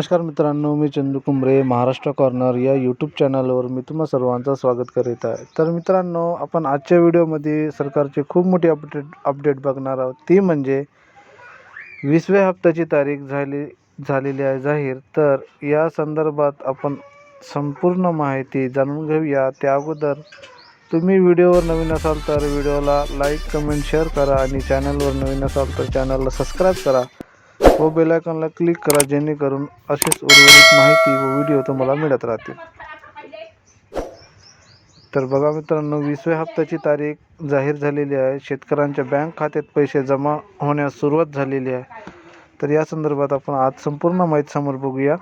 नमस्कार मित्रांनो मी चंदू कुंबरे महाराष्ट्र कॉर्नर या यूट्यूब चॅनलवर मी तुम्हा सर्वांचं स्वागत करीत आहे. तर मित्रांनो आपण आजच्या व्हिडिओमध्ये सरकारची खूप मोठी अपडेट अपडेट बघणार आहोत. ती म्हणजे वीसव्या हप्त्याची तारीख झाली झालेली आहे जाहीर. तर या संदर्भात आपण संपूर्ण माहिती जाणून घेऊया. त्या अगोदर तुम्ही व्हिडिओवर नवीन असाल तर व्हिडिओला लाईक कमेंट शेअर करा आणि चॅनलवर नवीन असाल तर चॅनलला सबस्क्राईब करा. व बेल आयकॉनला क्लिक करा जेणेकरून अशीच उर्वरित माहिती व व्हिडिओ तुम्हाला मिळत राहतील. तर बघा मित्रांनो वीसव्या हप्त्याची तारीख जाहीर झालेली आहे. शेतकऱ्यांच्या बँक खात्यात पैसे जमा होण्यास सुरुवात झालेली आहे. तर या संदर्भात आपण आज संपूर्ण माहिती समोर बघूया.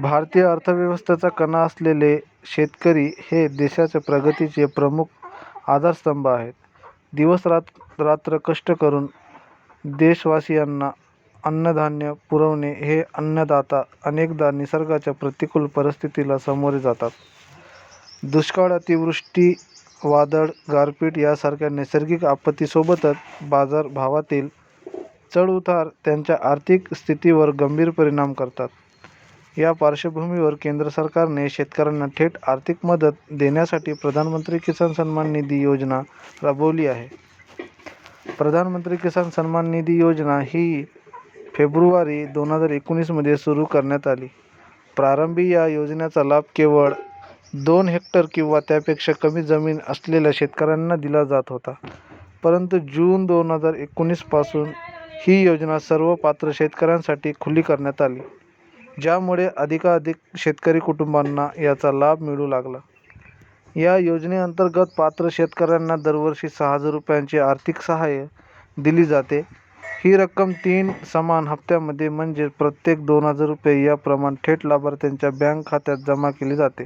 भारतीय अर्थव्यवस्थेचा कणा असलेले शेतकरी हे देशाच्या प्रगतीचे प्रमुख आधारस्तंभ आहेत. दिवस रात रात्र कष्ट करून देशवासियांना अन्नधान्य पुरवणे हे अन्नदाता अनेकदा निसर्गाच्या प्रतिकूल परिस्थितीला सामोरे जातात. दुष्काळ अतिवृष्टी वादळ गारपीट यासारख्या नैसर्गिक आपत्तीसोबतच बाजारभावातील चढउतार त्यांच्या आर्थिक स्थितीवर गंभीर परिणाम करतात. या पार्श्वभूमीवर केंद्र सरकारने शेतकऱ्यांना थेट आर्थिक मदत देण्यासाठी प्रधानमंत्री किसान सन्मान निधी योजना राबवली आहे. प्रधानमंत्री किसान सन्मान निधी योजना ही फेब्रुवारी दोन हजार एकोणीसमध्ये सुरू करण्यात आली. प्रारंभी या योजनेचा लाभ केवळ दोन हेक्टर किंवा त्यापेक्षा कमी जमीन असलेल्या शेतकऱ्यांना दिला जात होता. परंतु जून दोन हजार एकोणीसपासून ही योजना सर्व पात्र शेतकऱ्यांसाठी खुली करण्यात आली ज्यामुळे अधिकाधिक शेतकरी कुटुंबांना याचा लाभ मिळू लागला. या योजनेअंतर्गत पात्र शेतकऱ्यांना दरवर्षी सहा हजार रुपयांची आर्थिक सहाय्य दिली जाते. ही रक्कम तीन समान हप्त्यामध्ये म्हणजे प्रत्येक दोन हजार रुपये या प्रमाण थेट लाभार्थ्यांच्या बँक खात्यात जमा केली जाते.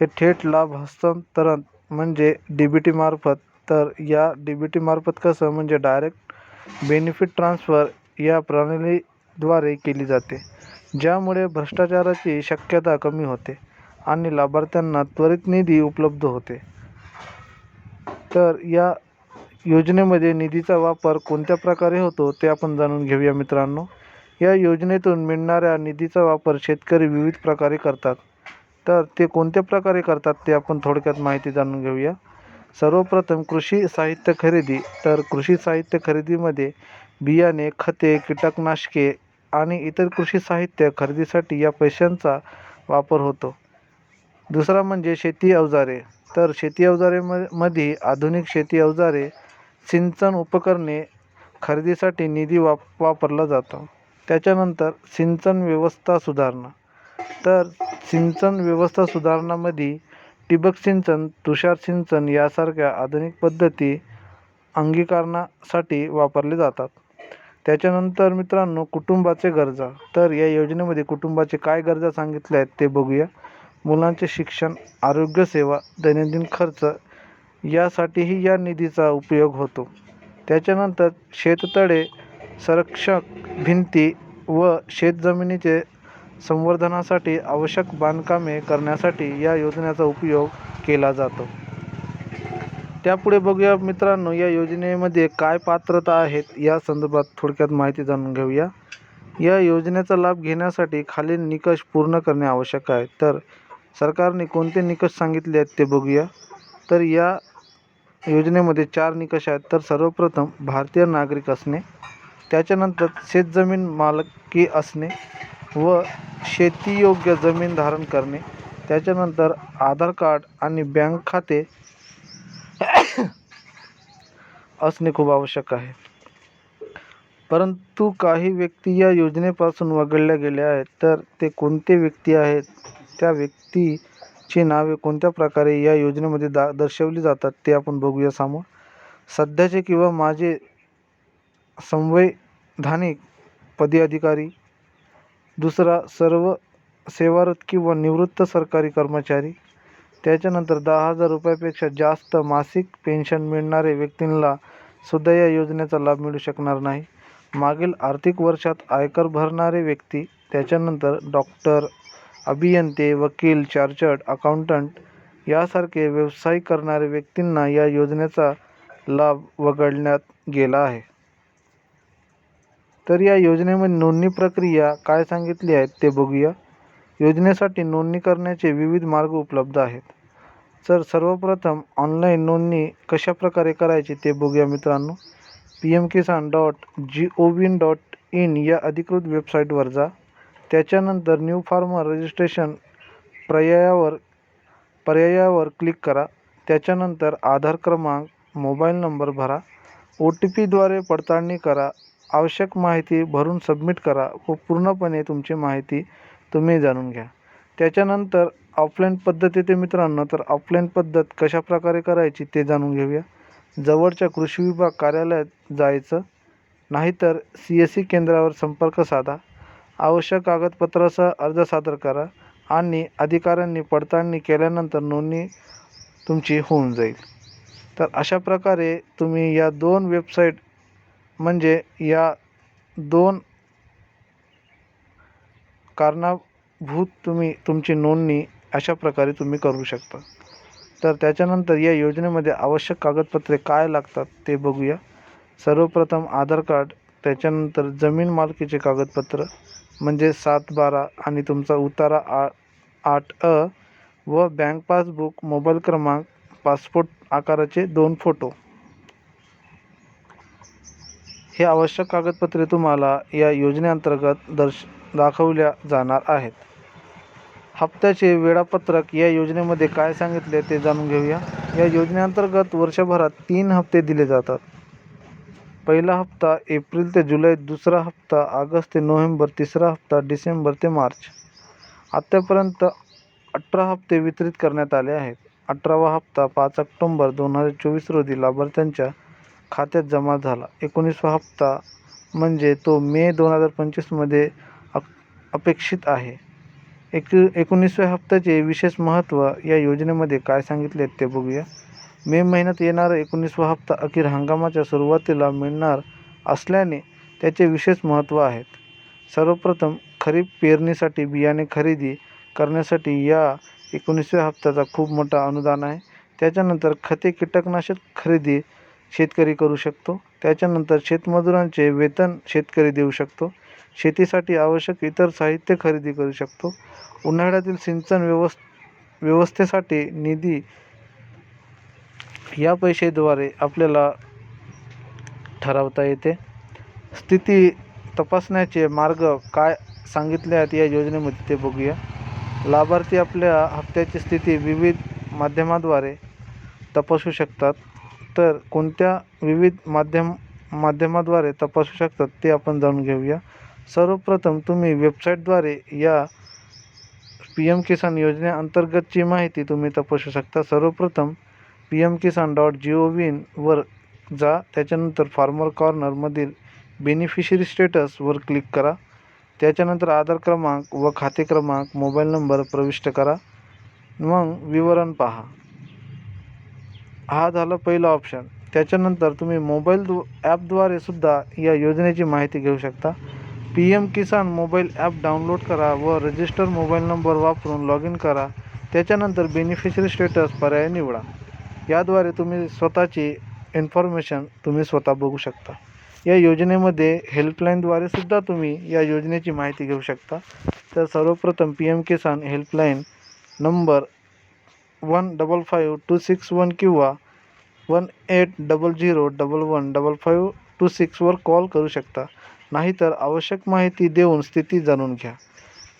हे थेट लाभ हस्तांतरण म्हणजे डी बी टीमार्फत तर या डी बी टीमार्फत कसं म्हणजे डायरेक्ट बेनिफिट ट्रान्स्फर या प्रणालीद्वारे केली जाते ज्यामुळे भ्रष्टाचाराची शक्यता कमी होते. आणि लाभार्थ्यांना त्वरित निधी उपलब्ध होते. तर या योजनेमध्ये निधीचा वापर कोणत्या प्रकारे होतो ते आपण जाणून घेऊया मित्रांनो. या योजनेतून मिळणाऱ्या निधीचा वापर शेतकरी विविध प्रकारे करतात. तर ते कोणत्या प्रकारे करतात ते आपण थोडक्यात माहिती जाणून घेऊया. सर्वप्रथम कृषी साहित्य खरेदी. तर कृषी साहित्य खरेदीमध्ये बियाणे खते कीटकनाशके आणि इतर कृषी साहित्य खरेदीसाठी या पैशांचा वापर होतो. दुसरा म्हणजे शेती अवजारे. तर शेती अवजारे म मध्ये आधुनिक शेती अवजारे सिंचन उपकरणे खरेदीसाठी निधी वाप वापरला जातो. त्याच्यानंतर सिंचन व्यवस्था सुधारणा. तर सिंचन व्यवस्था सुधारणामध्ये ठिबक सिंचन तुषार सिंचन यासारख्या आधुनिक पद्धती अंगीकारणासाठी वापरले जातात. त्याच्यानंतर मित्रांनो कुटुंबाचे गरजा. तर या योजनेमध्ये कुटुंबाचे काय गरजा सांगितल्या आहेत ते बघूया. मुलांचे शिक्षण आरोग्यसेवा दैनंदिन खर्च यासाठीही या निधीचा उपयोग होतो. त्याच्यानंतर शेततळे संरक्षक भिंती व शेतजमिनीचे संवर्धनासाठी आवश्यक बांधकामे करण्यासाठी या योजनेचा उपयोग केला जातो. त्यापुढे बघूया मित्रांनो या योजनेमध्ये काय पात्रता आहेत या संदर्भात थोडक्यात माहिती जाणून घेऊया. या योजनेचा लाभ घेण्यासाठी खालील निकष पूर्ण करणे आवश्यक आहे. तर सरकारने कोणते निकष सांगितले आहेत ते बघूया. तर या योजनेमध्ये चार निकष आहेत. तर सर्वप्रथम भारतीय नागरिक असणे त्याच्यानंतर शेतजमीन मालकी असणे व शेतीयोग्य जमीन धारण करणे त्याच्यानंतर आधार कार्ड आणि बँक खाते असणे खूप आवश्यक आहे. परंतु काही व्यक्ती या योजनेपासून वगळल्या गेल्या आहेत. तर ते कोणते व्यक्ती आहेत? त्या व्यक्तीची नावे कोणत्या प्रकारे या योजनेमध्ये दा दर्शवली जातात ते आपण बघूया समोर. सध्याचे किंवा माझे संवैधानिक पदी अधिकारी दुसरा सर्व सेवारत किंवा निवृत्त सरकारी कर्मचारी त्याच्यानंतर दहा हजार रुपयापेक्षा जास्त मासिक पेन्शन मिळणारे व्यक्तींना सुद्धा या योजनेचा लाभ मिळू शकणार नाही. मागील आर्थिक वर्षात आयकर भरणारे व्यक्ती त्याच्यानंतर डॉक्टर अभियंते वकील चार्टर्ड अकाउंटंट यासारखे व्यवसाय करणाऱ्या व्यक्तींना या योजनेचा लाभ वगळण्यात गेला आहे. तर या योजनेमध्ये नोंदणी प्रक्रिया काय सांगितली आहे ते बघूया. योजनेसाठी नोंदणी करण्याचे विविध मार्ग उपलब्ध आहेत. तर सर्वप्रथम ऑनलाईन नोंदणी कशा प्रकारे करायची ते बघूया मित्रांनो. P M Kisan dot G O V dot in या अधिकृत वेबसाईटवर जा. त्याच्यानंतर न्यू फार्मर रजिस्ट्रेशन पर्यायावर पर्यायावर क्लिक करा. त्याच्यानंतर आधार क्रमांक मोबाईल नंबर भरा. ओ टी पीद्वारे पडताळणी करा. आवश्यक माहिती भरून सबमिट करा व पूर्णपणे तुमची माहिती तुम्ही जाणून घ्या. त्याच्यानंतर ऑफलाईन पद्धत येते मित्रांनो तर ऑफलाईन पद्धत कशा प्रकारे करायची ते जाणून घेऊया. जवळच्या कृषी विभाग कार्यालयात जायचं नाहीतर सी एस सी केंद्रावर संपर्क साधा. आवश्यक कागदपत्रासह अर्ज सादर करा आणि अधिकाऱ्यांनी पडताळणी केल्यानंतर नोंदणी तुमची होऊन जाईल. तर अशा प्रकारे तुम्ही या दोन वेबसाईट म्हणजे या दोन कारणाभूत तुम्ही तुमची नोंदणी अशा प्रकारे तुम्ही करू शकता. तर त्याच्यानंतर या योजनेमध्ये आवश्यक कागदपत्रे काय लागतात ते बघूया. सर्वप्रथम आधार कार्ड त्याच्यानंतर जमीन मालकीचे कागदपत्र म्हणजे सात बारा आणि तुमचा उतारा आ आठ अ व बँक पासबुक मोबाईल क्रमांक पासपोर्ट आकाराचे दोन फोटो. हे आवश्यक कागदपत्रे तुम्हाला या योजनेअंतर्गत दर्श दाखवल्या जाणार आहेत. हप्त्याचे वेळापत्रक या योजनेमध्ये काय सांगितले ते जाणून घेऊया. या योजनेअंतर्गत वर्षभरात तीन हप्ते दिले जातात. पहिला हप्ता एप्रिल ते जुलै दुसरा हप्ता ऑगस्ट ते नोव्हेंबर तिसरा हप्ता डिसेंबर ते मार्च. आत्तापर्यंत अठरा हप्ते वितरित करण्यात आले आहेत. अठरावा हप्ता पाच ऑक्टोंबर दोन हजार चोवीस रोजी लाभार्थ्यांच्या खात्यात जमा झाला. एकोणीसवा हप्ता म्हणजे तो मे दोन हजार पंचवीसमध्ये अप अपेक्षित आहे. एक एकोणीसव्या हप्त्याचे विशेष महत्त्व या योजनेमध्ये काय सांगितले ते बघूया. मे महिन्यात येणारा एकोणीसवा हप्ता अखेर हंगामाच्या सुरुवातीला मिळणार असल्याने त्याचे विशेष महत्त्व आहेत. सर्वप्रथम खरीप पेरणीसाठी बियाणे खरेदी करण्यासाठी या एकोणीसव्या हप्त्याचा खूप मोठा अनुदान आहे. त्याच्यानंतर खते कीटकनाशक खरेदी शेतकरी करू शकतो. त्याच्यानंतर शेतमजुरांचे वेतन शेतकरी देऊ शकतो. शेतीसाठी आवश्यक इतर साहित्य खरेदी करू शकतो. उन्हाळ्यातील सिंचन व्यवस् व्यवस्थेसाठी निधी या पैशाद्वारे आपल्याला ठरवता येते. स्थिती तपासण्याचे मार्ग काय सांगितले आहेत या योजनेमध्ये ते बघूया. लाभार्थी आपल्या हप्त्याची स्थिती विविध माध्यमाद्वारे तपासू शकतात. तर कोणत्या विविध माध्यम माध्यमाद्वारे तपासू शकतात ते आपण जाणून घेऊया. सर्वप्रथम तुम्ही वेबसाईटद्वारे या पी एम किसान योजनेअंतर्गतची माहिती तुम्ही तपासू शकता. सर्वप्रथम P M Kisan dot G O विनवर जा. त्याच्यानंतर फार्मर कॉर्नरमधील बेनिफिशरी स्टेटसवर क्लिक करा. त्याच्यानंतर आधार क्रमांक व खाते क्रमांक मोबाईल नंबर प्रविष्ट करा. मग विवरण पहा. हा झाला पहिला ऑप्शन त्याच्यानंतर तुम्ही मोबाईल दु ॲपद्वारे सुद्धा या योजनेची माहिती घेऊ शकता. P M Kisan mobile app download करा व रजिस्टर मोबाईल नंबर वापरून लॉग इन करा. त्याच्यानंतर बेनिफिशरी स्टेटस पर्याय निवडा. याद्वारे तुम्ही स्वतःची इन्फॉर्मेशन तुम्ही स्वतः बघू शकता. या योजनेमध्ये हेल्पलाईनद्वारे सुद्धा तुम्ही या योजनेची माहिती घेऊ शकता. तर सर्वप्रथम P M Kisan helpline number one double five two six one किंवा one eight double zero double one double five two सिक्सवर call करू शकता. नाहीतर आवश्यक माहिती देऊन स्थिती जाणून घ्या.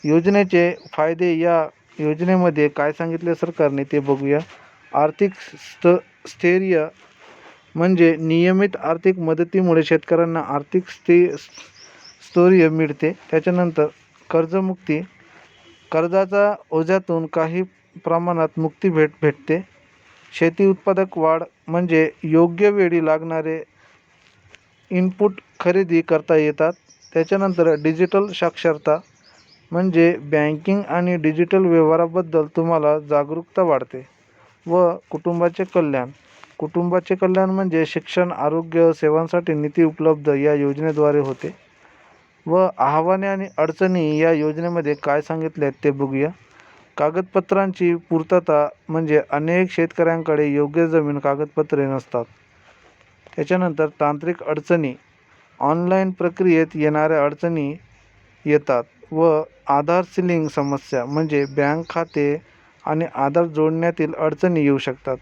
योजनेचे फायदे या योजनेमध्ये काय सांगितले सरकारने ते बघूया. आर्थिक स्त स्थैर्य म्हणजे नियमित आर्थिक मदतीमुळे शेतकऱ्यांना आर्थिक स्थि स्थैर्य मिळते. त्याच्यानंतर कर्जमुक्ती कर्जाचा ओझ्यातून काही प्रमाणात मुक्ती भेट भेटते. शेती उत्पादक वाढ म्हणजे योग्य वेळी लागणारे इनपुट खरेदी करता येतात. त्याच्यानंतर डिजिटल साक्षरता म्हणजे बँकिंग आणि डिजिटल व्यवहाराबद्दल तुम्हाला जागरूकता वाढते. व कुटुंबाचे कल्याण. कुटुंबाचे कल्याण म्हणजे शिक्षण आरोग्य सेवांसाठी निधी उपलब्ध या योजनेद्वारे होते. व आव्हाने आणि अडचणी या योजनेमध्ये काय सांगितले आहेत ते बघूया. कागदपत्रांची पूर्तता म्हणजे अनेक शेतकऱ्यांकडे योग्य जमीन कागदपत्रे नसतात. त्याच्यानंतर तांत्रिक अडचणी ऑनलाईन प्रक्रियेत येणाऱ्या अडचणी येतात व आधार सिलिंग समस्या म्हणजे बँक खाते आणि आधार जोडण्यातील अडचणी येऊ शकतात.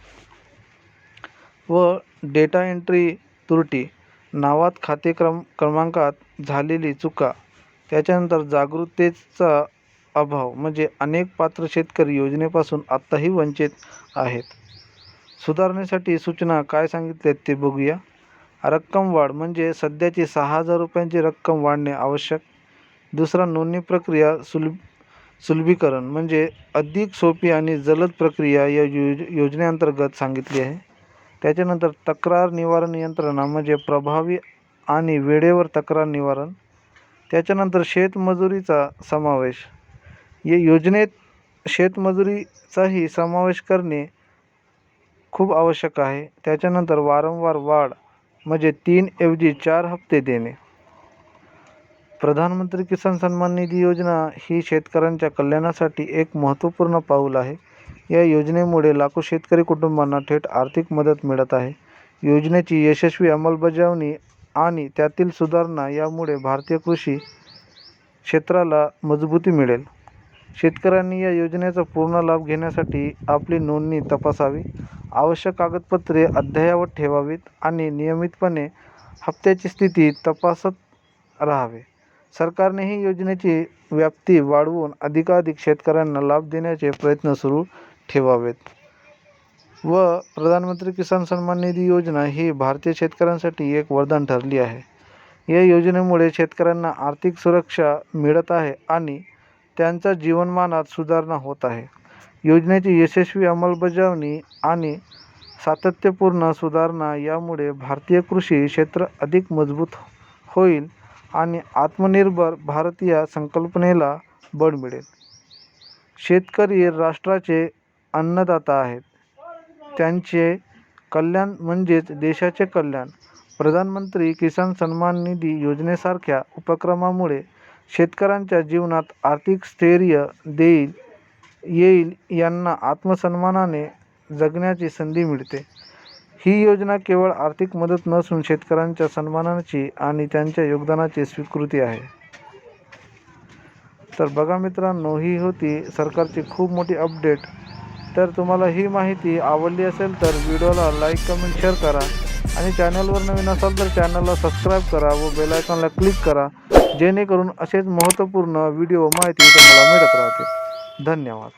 व डेटा एंट्री त्रुटी नावात खाते क्रम क्रमांकात झालेली चुका त्याच्यानंतर जागरूकतेचा अभाव म्हणजे अनेक पात्र शेतकरी योजनेपासून आत्ताही वंचित आहेत. सुधारणेसाठी सूचना काय सांगितल्यात ते बघूया. रक्कम वाढ म्हणजे सध्याची सहा हजार रुपयांची रक्कम वाढणे आवश्यक. दुसरा नोंदणी प्रक्रिया सुलभ सुलभीकरण म्हणजे अधिक सोपी आणि जलद प्रक्रिया या योज योजनेअंतर्गत सांगितली आहे. त्याच्यानंतर तक्रार निवारण यंत्रणा म्हणजे प्रभावी आणि वेळेवर तक्रार निवारण त्याच्यानंतर शेतमजुरीचा समावेश. या योजनेत शेतमजुरीचाही समावेश करणे खूप आवश्यक आहे. त्याच्यानंतर वारंवार वाढ म्हणजे तीन ऐवजी चार हप्ते देणे. प्रधानमंत्री किसान सन्मान निधी योजना ही शेतकऱ्यांच्या कल्याणासाठी एक महत्त्वपूर्ण पाऊल आहे. या योजनेमुळे लाखो शेतकरी कुटुंबांना थेट आर्थिक मदत मिळत आहे. योजनेची यशस्वी अंमलबजावणी आणि त्यातील सुधारणा यामुळे भारतीय कृषी क्षेत्राला मजबूती मिळेल. शेतकऱ्यांनी या योजनेचा पूर्ण लाभ घेण्यासाठी आपली नोंदणी तपासावी. आवश्यक कागदपत्रे अद्ययावत ठेवावीत आणि नियमितपणे हप्त्याची स्थिती तपासत राहावे. सरकारनेही योजनेची व्याप्ती वाढवून अधिकाधिक शेतकऱ्यांना लाभ देण्याचे प्रयत्न सुरू ठेवावेत. व प्रधानमंत्री किसान सन्मान निधी योजना ही भारतीय शेतकऱ्यांसाठी एक वरदान ठरली आहे. या योजनेमुळे शेतकऱ्यांना आर्थिक सुरक्षा मिळत आहे आणि त्यांच्या जीवनमानात सुधारणा होत आहे. योजनेची यशस्वी अंमलबजावणी आणि सातत्यपूर्ण सुधारणा यामुळे भारतीय कृषी क्षेत्र अधिक मजबूत होईल आणि आत्मनिर्भर भारत या संकल्पनेला बळ मिळेल. शेतकरी राष्ट्राचे अन्नदाता आहेत. त्यांचे कल्याण म्हणजेच देशाचे कल्याण. प्रधानमंत्री किसान सन्मान निधी योजनेसारख्या उपक्रमामुळे शेतकऱ्यांच्या जीवनात आर्थिक स्थैर्य देईल येईल यांना आत्मसन्मानाने जगण्याची संधी मिळते. ही योजना केवळ आर्थिक मदत नसून शेतकऱ्यांच्या सन्मानाची आणि त्यांच्या योगदानाची स्वीकृती आहे. तर बघा मित्रांनो ही होती सरकारची खूप मोठी अपडेट. तर तुम्हाला ही माहिती आवडली असेल तर व्हिडिओला लाईक कमेंट शेअर करा आणि चॅनलवर नवीन असाल तर चॅनलला सबस्क्राईब करा व बेल आयकॉनला क्लिक करा जेणेकरून असेच महत्त्वपूर्ण व्हिडिओ माहिती तुम्हाला मिळत राहते धन्यवाद.